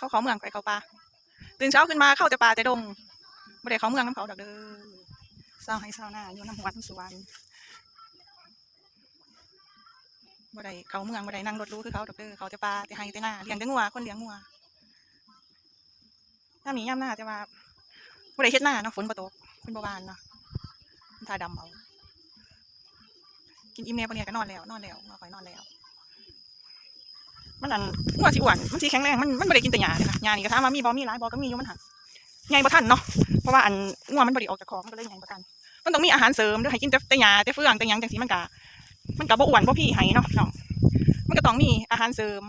เขาเขาเมืองไปเขาป่าตื่นเช้าขึ้นมาเข้าแต่ป่าแต่ดงบ่ได้เขาเมืองน้ำเขาดอกเด้อเศร้าให้เศร้าหน้าอยู่น้ำหัวน้ำสวนบ่ได้เขาเมืองบ่ได้นั่งรถรู้คือเขาดอกเด้อเขาแต่ป่าแต่ให้แต่หน้าเลี้ยงแต่งัวคนเลี้ยงงัวย่ามนี้ย่ามหน้าแต่ว่าบ่ได้เฮ็ดหน้าเนาะฝนบ่ตกฝนบ่บานเนาะมันทาดำเอากินอิ่มแน่ปะเนี่ยก็นอนแล้วนอนแล้วมาคอยนอนแล้ว มันอันงัวสิอ้วนมันสิแข็งแรงมันมันบ่ได้กินแต่หญ้าเลยค่ะหญ้านี่ก็ถามว่ามีบ่มีหลายบ่ก็มีอยู่มันหันใหญ่บ่ทันเนาะเพราะว่าอันงัวมันบ่ได้ออกจากคอมันก็เลยใหญ่บ่ทันมันต้องมีอาหารเสริมด้อให้กินแต่แต่หญ้าแต่เฟืองแต่หยังจังซี่มันก็มันก็บ่อ้วนบ่พี่ให้เนาะพี่น้องมันก็ต้องมีอาหารเสริม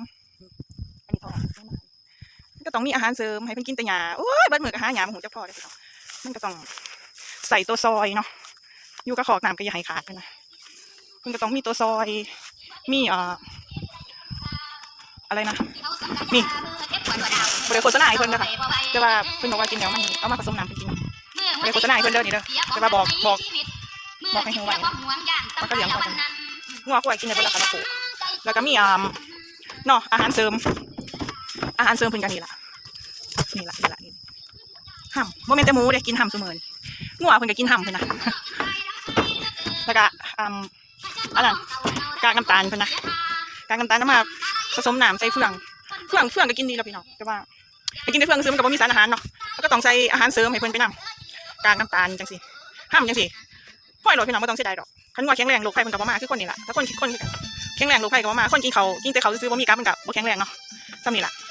อันนี้พอมันก็ต้องมีอาหารเสริมให้เพิ่นกินแต่หญ้าโอ้ยเบิดมื้อก็หาหญ้าบ่ฮู้จักพอเด้อพี่น้องมันก็ต้องใส่ตัวซอยเนาะอยู่กับคอกน้ำก็อย่าให้ขาดไปนะมันก็ต้องมีตัวซอยมีเอ่อ อะไรนะ นี่บริโภคโฆษณาให้เพิ่นเด้อค่ะแต่ว่าเพิ่นบอกว่ากินแล้วมันเอามาผสมน้ำเพิ่นกินเนาะเดี๋ยวโฆษณาให้เพิ่นเด้อนี่เด้อแต่ว่าบอกบอกบอกให้ฮู้ไว้ว่าก็เลี้ยงเขาจังงัวควยกินในเวลาคาราโคแล้วก็มีอ่าเนาะอาหารเสริม อาหารเสริมเพิ่นกันนี่ละนี่ละนี่ละนี่ห่ำบ่แม่นแต่หมูเด้กินห่ำซุมื้อนี่งัวเพิ่นก็กินห่ำเพิ่นนะแล้วก็อ่าอันนั้นกากน้ำตาลเพิ่นนะกากน้ำตาลน้ำมา ผสมน้ำใส่เฟืองเฟืองเฟืองก็กินดีแล้วพี่น้องแต่ว่าไปกินในเฟืองซื้อมันก็บ่มีสารอาหารเนาะแล้วก็ต้องใส่อาหารเสริมให้เพิ่นไปนํกากน้ำตาลจังสิห้ามจังสิพ่อยโหลดพี่น้องบ่ต้องเสียดายดอกคันว่าแข็งแรงโรคภัยมันกับ่มาคือคนนี่แหละถ้าคนคนแข็งแรงโรคภัยกับ่มาคนกินเขากินแต่เขาซื้อบ่มีกับมันกับบ่แข็งแรงเนาะซ้ำนี่ล่ะ